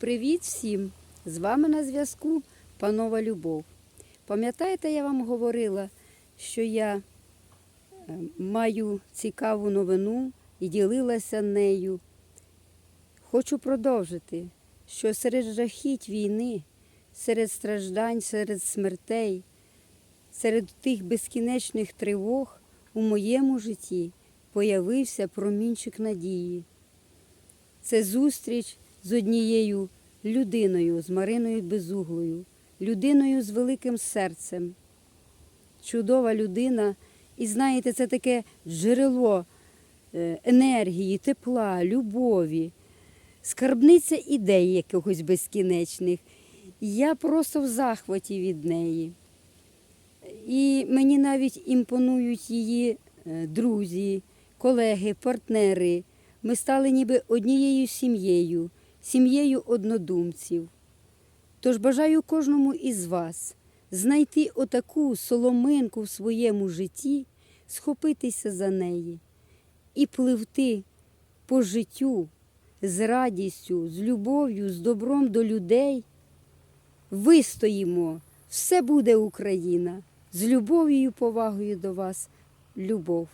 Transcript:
Привіт всім! З вами на зв'язку панова Любов. Пам'ятаєте, я вам говорила, що я е, маю цікаву новину і ділилася нею. Хочу продовжити, що серед жахіть війни, серед страждань, серед смертей, серед тих безкінечних тривог у моєму житті появився промінчик надії. Це зустріч з однією людиною, з Мариною Безуглою, людиною з великим серцем. Чудова людина, і знаєте, це таке джерело е, енергії, тепла, любові, скарбниця ідей якихось безкінечних. Я просто в захваті від неї. І мені навіть імпонують її е, друзі, колеги, партнери. Ми стали ніби однією сім'єю, сім'єю однодумців. Тож бажаю кожному із вас знайти отаку соломинку в своєму житті, схопитися за неї і пливти по життю з радістю, з любов'ю, з добром до людей. Вистоїмо, все буде Україна. З любов'ю і повагою до вас, любов.